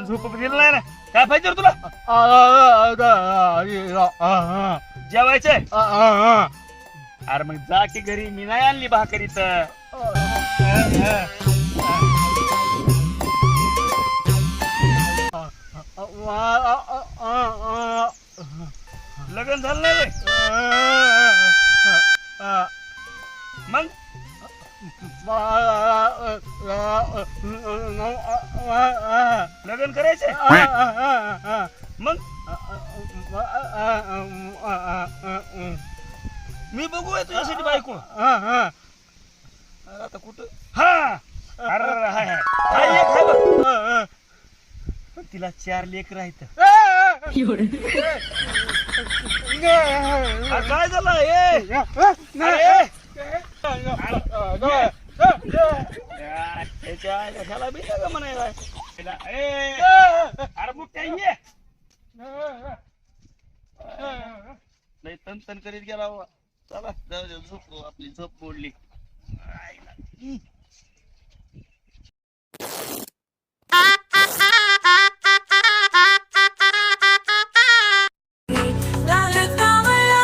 झोप दिलं ना काय पाहिजे तुला जेवायचंय अरे मग जा की घरी मी नाही आणली भाकरी तर लगन झालं नाही लग्न करायचंय? मग? मी बघू आहे तुझ्यासाठी बायको. आता कुठं? हा. अरे अरे, हाय हाय. हाय एक हाय बघ. पण तिला चार लेकर आहेत. अरे काय झालं? अरे, बी म्हणायला ये लय तन तन करीत गेला बाबा चला जाऊ दे झोप आपली झोप मोडली. हम्म. लागतावला